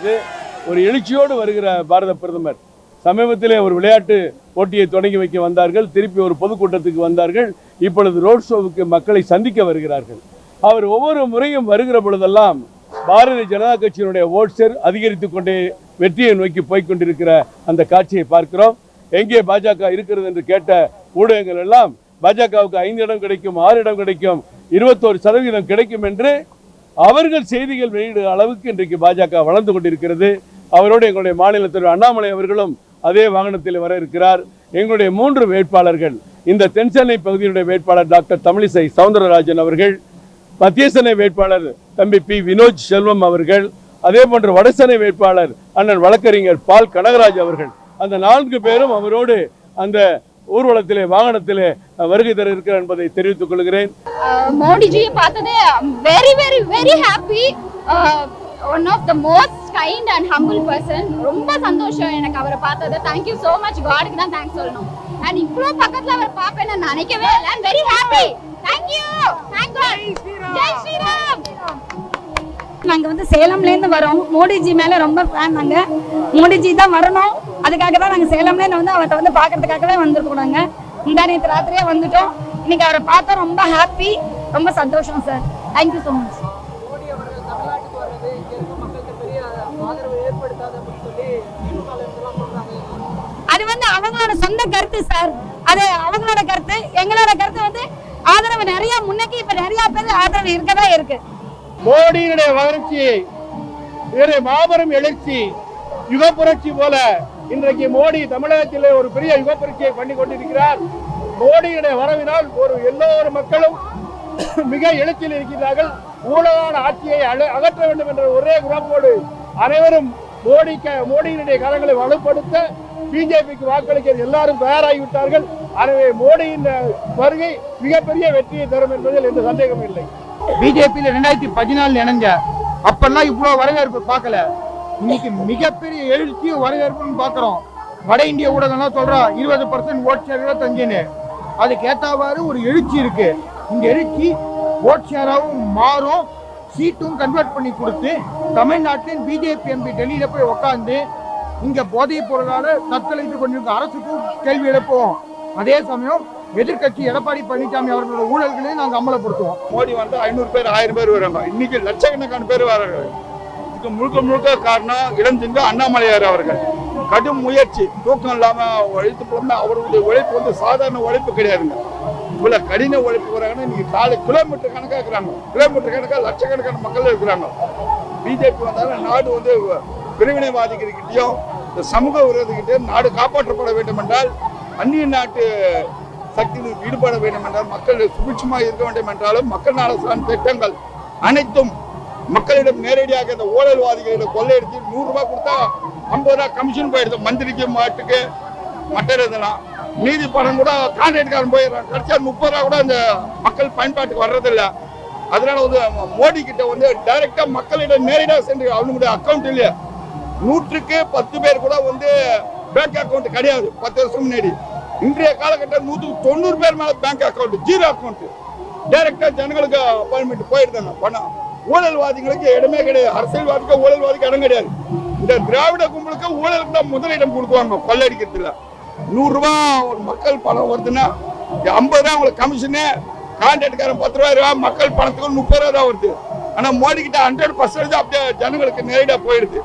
கொண்டிருக்கிறது ஒரு எழுச்சியோடு வருகிற பாரத பிரதமர். சமீபத்திலே ஒரு விளையாட்டு போட்டியை தொடங்கி வைக்க வந்தார்கள். திருப்பி ஒரு பொதுக்கூட்டத்துக்கு வந்தார்கள். இப்பொழுது ரோட் ஷோவுக்கு மக்களை சந்திக்க வருகிறார்கள். அவர் ஒவ்வொரு முறையும் வருகிற பொழுதெல்லாம் பாரதிய ஜனதா கட்சியினுடைய ஓட்ஸர் அதிகரித்து கொண்டே வெற்றியை நோக்கி போய்கொண்டிருக்கிற அந்த காட்சியை பார்க்கிறோம். எங்கே பாஜக இருக்கிறது என்று கேட்ட ஊடகங்கள் எல்லாம் பாஜகவுக்கு ஐந்து இடம் கிடைக்கும் ஆறு இடம் கிடைக்கும் இருபத்தோரு சதவீதம் கிடைக்கும் என்று அவர்கள் செய்திகள் வெளியிடும் அளவுக்கு இன்றைக்கு பாஜக வளர்ந்து கொண்டிருக்கிறது. அவரோடு எங்களுடைய மாநில தலைவர் அண்ணாமலை அவர்களும் அதே வாகனத்தில் வர இருக்கிறார். எங்களுடைய மூன்று வேட்பாளர்கள் இந்த தென்சென்னை பகுதியினுடைய வேட்பாளர் டாக்டர் தமிழிசை சவுந்தரராஜன் அவர்கள் மத்திய சென்னை வேட்பாளர் தம்பி பி வினோத் செல்வம் அவர்கள் அதே போன்று வடசென்னை வேட்பாளர் அண்ணன் வழக்கறிஞர் பால் கனகராஜ் அவர்கள். அந்த நான்கு பேரும் அவரோடு அந்த ஊர்வலத்திலே வாகனத்திலே வருகை தர இருக்கிறார் என்பதை தெரிவித்துக் கொள்கிறேன். மோடிஜியை பார்த்ததே very very very happy one of the most kind and humble person ரொம்ப சந்தோஷம் எனக்கு அவரை பார்த்தது. தேங்க்யூ ஸோ மச் காடுக்கு தான் தேங்க்ஸ் சொல்லணும். அண்ட் இவ்வளோ பக்கத்தில் அவரை பார்ப்பேன்னு நான் நினைக்கவே இல்லை. Very happy thank you thank Jai Shriram. நாங்க வந்து சேலம்ல இருந்து வரோம். மோடிஜி மேல ரொம்ப ஃபேன் நாங்க. மோடிஜி தான் வரணும். அதுக்காக தான் நாங்க சேலம்ல இருந்து வந்து அவர்கிட்ட வந்து பாக்குறதுக்காகவே வந்திருக்கோம் நாங்க. முந்தா நேற்று ராத்திரியே வந்துட்டோம். இன்னைக்கு அவரை பார்த்தா ரொம்ப ஹாப்பி ரொம்ப சந்தோஷம் சார் தேங்க்யூ ஸோ மச் அது வந்து அவங்களோட சொந்த கருத்து சார் அது அவங்களோட கருத்து எங்களோட கருத்து வந்து ஆதரவு நிறைய முன்னைக்கு இப்ப நிறைய பேர் ஆதரவு இருக்கதா இருக்கு. மோடியினுடைய இதனுடைய மாபெரும் எழுச்சி யுக புரட்சி போல இன்றைக்கு மோடி தமிழகத்திலே ஒரு பெரிய யுக பண்ணி கொண்டிருக்கிறார். மோடியுடைய வரவினால் ஒரு எல்லோரு மக்களும் மிக எழுச்சியில் இருக்கிறார்கள். ஊழலான ஆட்சியை அகற்ற வேண்டும் என்ற ஒரே குணப்போடு அனைவரும் மோடி மோடியினுடைய கரங்களை வலுப்படுத்த பிஜேபிக்கு வாக்களிக்க எல்லாரும் தயாராகிவிட்டார்கள். எனவே மோடியின் வருகை மிகப்பெரிய வெற்றியை தரும் என்பதில் எந்த சந்தேகமும் இல்லை. பிஜேபியில் ரெண்டாயிரத்தி பதினாலு இணைஞ்ச அப்பெல்லாம் இவ்வளவு வரவேற்பு பார்க்கல. இன்னைக்கு மிகப்பெரிய எழுச்சியும் வரவேற்புன்னு பார்க்குறோம். வட இந்திய ஊடகம்லாம் சொல்கிறா இருபது பர்சன்ட் ஓட் ஷேர் இருபத்தஞ்சுன்னு. அதுக்கு ஏத்தாவாறு ஒரு எழுச்சி இருக்கு. இந்த எழுச்சி ஓட் ஷேராகவும் மாறும். சீட்டும் கன்வெர்ட் பண்ணி கொடுத்து தமிழ்நாட்டின் பிஜேபி எம்பி டெல்லியில போய் உட்காந்து இங்க போதைப் பொருளால தத்தளித்து கொண்டிருக்க அரசுக்கும் கேள்வி எழுப்புவோம். அதே சமயம் எதிர்க்கட்சி எடப்பாடி பழனிசாமி அவர்களோட ஊழல்களையும் நாங்க அமலப்படுத்துவோம். மோடி வந்து ஐநூறு பேர் ஆயிரம் பேர் வராங்க இன்னைக்கு லட்சக்கணக்கான பேர் வராங்க. இதுக்கு முழுக்க முழுக்க காரணம் இளஞ்சிங்க அண்ணாமலையார் அவர்கள். கடும் முயற்சி தூக்கம் இல்லாம உழைத்து போனா அவருடைய உழைப்பு வந்து சாதாரண உழைப்பு கிடையாதுங்க. இவ்வளவு கடின உழைப்பு வராங்கன்னா இன்னைக்கு நாலு கிலோமீட்டர் கணக்காக இருக்கிறாங்க. கிலோமீட்டர் கணக்காக லட்சக்கணக்கான மக்கள் இருக்கிறாங்க. பிஜேபி வந்தாலும் நாடு வந்து பிரிவினைவாதிகிட்டையும் இந்த சமூக விரோதிகிட்டையும் நாடு காப்பாற்றப்பட வேண்டும் என்றால் அந்நிய நாட்டு சக்தியில் ஈடுபட வேண்டும் என்றால் மக்கள் சுபிட்சமாக இருக்க வேண்டும் என்றாலும் மக்கள் நலசார்ந்த திட்டங்கள் அனைத்தும் மக்களிடம் நேரடியாக இந்த ஊழல்வாதிகளிடம் கொள்ளையடித்து நூறு ரூபாய் கொடுத்தா ஐம்பது ரூபாய் கமிஷன் போயிடுது. மந்திரிக்கு மாட்டுக்கு மற்ற இதெல்லாம் மீதி பணம் கூட கான்ட்ராக்ட்காரன் போயிடுறான் கடைசியாக முப்பது ரூபா கூட அந்த மக்கள் பயன்பாட்டுக்கு வர்றதில்ல. அதனால வந்து மோடி கிட்ட வந்து டைரக்டா மக்களிடம் நேரடியாக சென்று அவனுடைய அக்கௌண்ட் இல்லையா? நூற்றுக்கு பத்து பேர் கூட வந்து பேங்க் அக்கௌண்ட் கிடையாது. பத்து வருஷம் முன்னாடி. இன்றைய காலகட்டம் நூற்றுக்கு தொண்ணூறு பேர் மேல பேங்க் அக்கௌண்ட் ஜீரோ அக்கௌண்ட் டைரக்டா ஜனங்களுக்கு அப்பாயின்மெண்ட் போயிடுதாங்க பணம். ஊழல்வாதிகளுக்கு இடமே கிடையாது. அரசியல்வாதிக்கு ஊழல்வாதிக்கு இடம் கிடையாது. இந்த திராவிட கும்பலுக்கு ஊழலுக்கு தான் முதலிடம் கொடுக்குவாங்க. கொள்ளடிக்கிறதுல நூறு ரூபா ஒரு மக்கள் பணம் வருதுன்னா ஐம்பது ரூபா உங்களுக்கு கமிஷனு கான்ட்ராக்டுக்காரன் பத்து ரூபா ரூபா மக்கள் பணத்துக்கு முப்பது ரூபா தான் வருது. ஆனா மோடி கிட்ட ஹண்ட்ரட் பர்சன்டேஜ் அப்படியே ஜனங்களுக்கு நேரடியா போயிடுது.